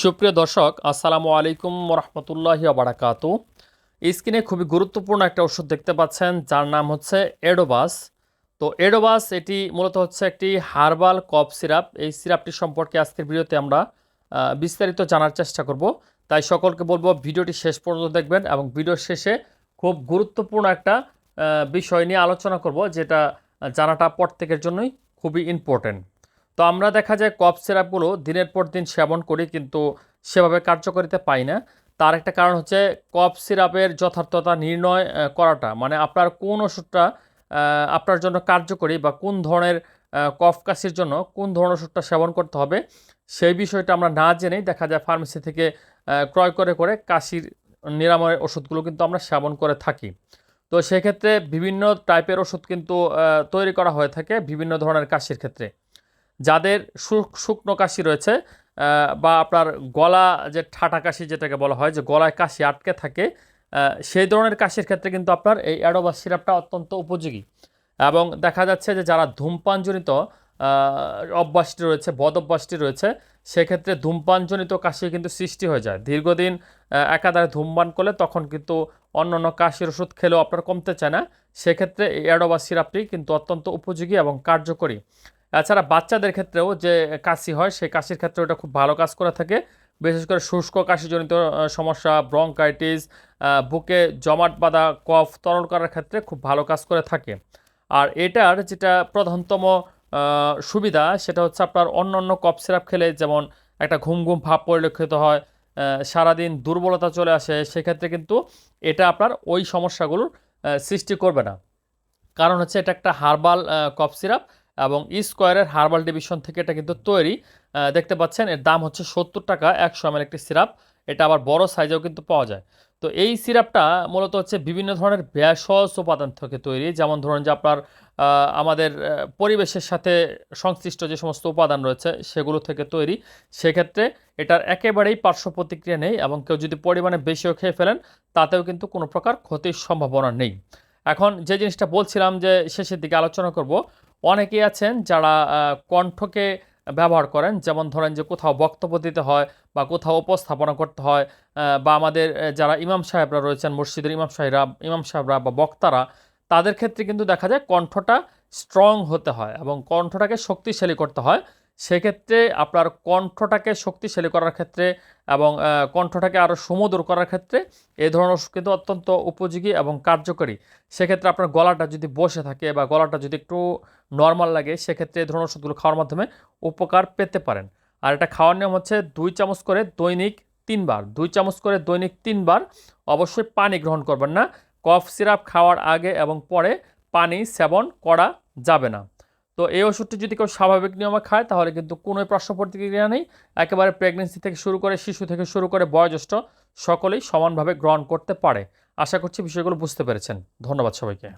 সুপ্রিয় দর্শক, আসসালামু আলাইকুম রহমতুল্লাহি বারাকাতু স্ক্রিনে খুবই গুরুত্বপূর্ণ একটা ওষুধ দেখতে পাচ্ছেন, যার নাম হচ্ছে এডোবাস। তো এডোবাস, এটি মূলত হচ্ছে একটি হার্বাল কফ সিরাপ। এই সিরাপটি সম্পর্কে আজকের ভিডিওতে আমরা বিস্তারিত জানার চেষ্টা করব। তাই সকলকে বলব, ভিডিওটি শেষ পর্যন্ত দেখবেন এবং ভিডিওর শেষে খুব গুরুত্বপূর্ণ একটা বিষয় নিয়ে আলোচনা করব, যেটা জানাটা প্রত্যেকের জন্যই খুবই ইম্পর্টেন্ট তো আমরা দেখা যায় কফ সিরাপগুলো দিনের পর দিন সেবন করি, কিন্তু সেভাবে কার্যকারিতা পাই না। তার একটা কারণ হচ্ছে কফ সিরাপের যথার্থতা নির্ণয় করাটা। মানে আপনার কোন ওষুধটা আপনার জন্য কার্যকরী বা কোন ধরনের কফ কাশির জন্য কোন ধরনের ওষুধটা সেবন করতে হবে, সেই বিষয়টা আমরা না জেনেই দেখা যায় ফার্মেসি থেকে ক্রয় করে করে কাশির নিরাময়ের ওষুধগুলো কিন্তু আমরা সেবন করে থাকি। তো সেক্ষেত্রে বিভিন্ন টাইপের ওষুধ কিন্তু তৈরি করা হয়ে থাকে বিভিন্ন ধরনের কাশির ক্ষেত্রে। যাদের শুক- শুকনো কাশি রয়েছে বা আপনার গলা যে ঠাটা কাশি যেটাকে বলা হয়, যে গলায় কাশি আটকে থাকে সেই ধরনের কাশির ক্ষেত্রে কিন্তু আপনার এই অ্যাডোবাস সিরাপটা অত্যন্ত উপযোগী। এবং দেখা যাচ্ছে যে যারা ধূমপানজনিত অভ্যাসটি রয়েছে, বদ অভ্যাসটি রয়েছে, সেক্ষেত্রে ধূমপানজনিত কাশি কিন্তু সৃষ্টি হয়ে যায়। দীর্ঘদিন একাধারে ধূমপান করলে তখন কিন্তু অন্য অন্য কাশির ওষুধ খেলেও আপনার কমতে চায় না। সেক্ষেত্রে এই অ্যাডোবাস সিরাপটি কিন্তু অত্যন্ত উপযোগী এবং কার্যকরী। এছাড়া বাচ্চাদের ক্ষেত্রেও যে কাশি হয়, সেই কাশির ক্ষেত্রে ওটা খুব ভালো কাজ করে থাকে। বিশেষ করে শুষ্ক কাশিজনিত সমস্যা ব্রঙ্কাইটিস বুকে জমাট বাঁধা, কফ, তরল করার ক্ষেত্রে খুব ভালো কাজ করে থাকে। আর এটার যেটা প্রধানতম সুবিধা, সেটা হচ্ছে আপনার অন্য অন্য কফ সিরাপ খেলে যেমন একটা ঘুম ঘুম ভাব পরিলক্ষিত হয় সারাদিন দুর্বলতা চলে আসে, সেক্ষেত্রে কিন্তু এটা আপনার ওই সমস্যাগুলোর সৃষ্টি করবে না। কারণ হচ্ছে এটা একটা হার্বাল কফ সিরাপ। এবং স্কোয়ারের হার্বাল ডিভিশন থেকে এটা কিন্তু তৈরি। দেখতে পাচ্ছেন, এর দাম হচ্ছে সত্তর টাকা, একশো এমএল একটি সিরাপ। এটা আবার বড় সাইজেও কিন্তু পাওয়া যায়। তো এই সিরাপটা মূলত হচ্ছে বিভিন্ন ধরনের ভেষজ উপাদান থেকে তৈরি। যেমন ধরুন যে আপনার আমাদের পরিবেশের সাথে সংশ্লিষ্ট যে সমস্ত উপাদান রয়েছে, সেগুলো থেকে তৈরি। সেক্ষেত্রে এটার একেবারেই পার্শ্ব প্রতিক্রিয়া নেই এবং কেউ যদি পরিমাণে বেশিও খেয়ে ফেলেন, তাতেও কিন্তু কোনো প্রকার ক্ষতির সম্ভাবনা নেই। এখন যে জিনিসটা বলছিলাম যে শেষের দিকে আলোচনা করব অনেকেই আছেন যারা কণ্ঠকে ব্যবহার করেন। যেমন ধরেন যে কোথাও বক্তব্য দিতে হয় বা কোথাও উপস্থাপনা করতে হয় বা আমাদের যারা ইমাম সাহেবরা রয়েছেন, মসজিদের ইমাম সাহেবরা ইমাম সাহেবরা বা বক্তারা, তাদের ক্ষেত্রে কিন্তু দেখা যায় কণ্ঠটা স্ট্রং হতে হয় এবং কণ্ঠটাকে শক্তিশালী করতে হয়। সেক্ষেত্রে আপনার কণ্ঠটাকে শক্তিশালী করার ক্ষেত্রে এবং কণ্ঠটাকে আরও সুমধুর করার ক্ষেত্রে এই ধরনের ওষুধ কিন্তু অত্যন্ত উপযোগী এবং কার্যকরী। সেক্ষেত্রে আপনার গলাটা যদি বসে থাকে বা গলাটা যদি একটু নর্মাল লাগে, সেক্ষেত্রে এই ধরনের ওষুধগুলো খাওয়ার মাধ্যমে উপকার পেতে পারেন। আর এটা খাওয়ার নিয়ম হচ্ছে দুই চামচ করে দৈনিক তিনবার, দুই চামচ করে দৈনিক তিনবার অবশ্যই পানি গ্রহণ করবেন না। কফ সিরাপ খাওয়ার আগে এবং পরে পানি সেবন করা যাবে না। তো এই ওষুধটি যদি কেউ স্বাভাবিক নিয়মে খায়, তাহলে কিন্তু কোনো পার্শ্ব প্রতিক্রিয়া নেই। একেবারে প্রেগনেন্সি থেকে শুরু করে শিশু থেকে শুরু করে বয়োজ্যেষ্ঠ সকলেই সমানভাবে গ্রহণ করতে পারে। আশা করছি বিষয়গুলো বুঝতে পেরেছেন। ধন্যবাদ সবাইকে।